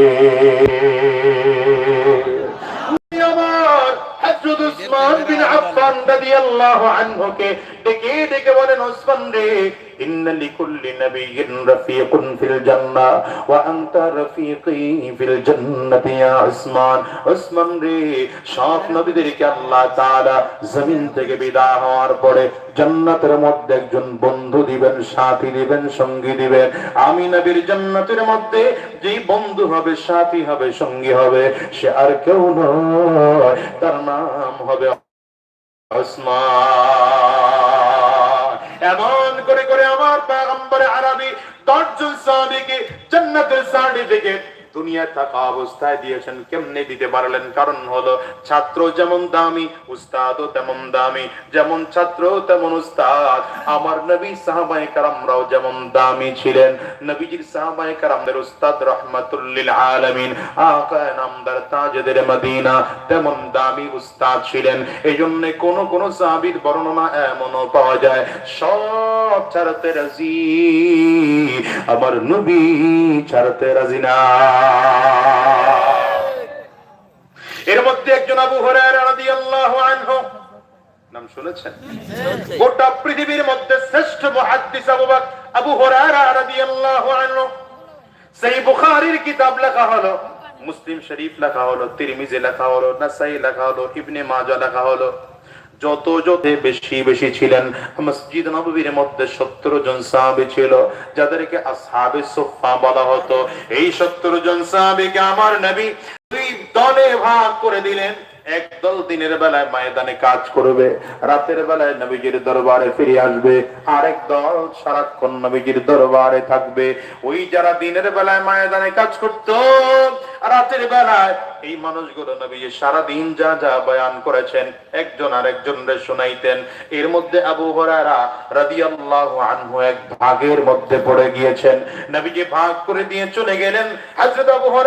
আমার উসমান বিন আফফান রাদিয়াল্লাহু আনহুকে বলেন ওসমান রে, ইন্না লিকুল্লি রাফিকুন ফিল জান্নাহ ওয়া আনতা রাফিকি ফিল জান্নাতি ইয়া উসমান। ওসমান রে, সব নবীদেরকে আল্লাহ তাআলা জমিন থেকে বিদায় হওয়ার পরে জান্নাতের মধ্যে একজন বন্ধু দিবেন, সাথী দিবেন, সঙ্গী দিবেন। আমি নবীর জান্নাতের মধ্যে যেই বন্ধু হবে, সাথী হবে, সঙ্গী হবে, সে আর কেউ নয়। হবে এমন করে করে আমার পেগম্বরে আরবি দশজন সাহাবিকে জান্নাতের সার্টিফিকেট দুনিয়া থাকা অবস্থায় দিয়েছেন, কেমনে দিতে পারলেন? কারণ হলো, ছাত্র যেমন দামি, উস্তাদও তেমন দামি। যেমন ছাত্র, তেমন উস্তাদ। আমার নবী সাহাবায়ে কারামরাও যেমন দামি ছিলেন। নবীজির সাহাবায়ে কারামদের উস্তাদ রহমাতুল্লিল আলামিন, আকা নামদার তাজেদের মদিনা তেমন দামি উস্তাদ ছিলেন। এই জন্য কোন কোন সাহাবীর বর্ণনা এমনও পাওয়া যায়, সব ছাড়তে রাজি। আমার নবী ছাড়তে রাজি না। এর মধ্যে একজন আবু হুরায়রা রাদিয়াল্লাহু আনহু নাম শুনেছেন? গোটা পৃথিবীর মধ্যে শ্রেষ্ঠ মুহাদ্দিস আবু বকর আবু হুরায়রা রাদিয়াল্লাহু আনহু। সেই বুখারীর কিতাব লেখা হলো মুসলিম শরীফ লেখা হলো তিরমিজি লেখা হলো নাসাই লেখা হলো ইবনে মাজাহ লেখা হলো। যত যত বেশি বেশি ছিলেন, মসজিদ নবীর মধ্যে সত্তর জন সাহাবি ছিল, যাদেরকে আসাবে সোফা বলা হতো। এই সত্তর জন সাহাবিকে আমার নবী দুই দলে ভাগ করে দিলেন। একদল দিনের বেলায় ময়দানে কাজ করবে, রাতের বেলায় নবীজির দরবারে ফিরে আসবে, আরেক দল সারাক্ষণ নবীজির দরবারে থাকবে। ওই যারা দিনের বেলায় ময়দানে কাজ করত, রাতের বেলায় এই মানুষগুলো নবীজি সারাদিন যা যা বয়ান করেছেন, একজন আরেকজন রে শোনাইতেন। এর মধ্যে আবু হরারা রাদিয়াল্লাহু আনহু এক ভাগের মধ্যে পড়ে গিয়েছেন। নবীজি ভাগ করে দিয়ে চলে গেলেন। হযরত আবু হরারা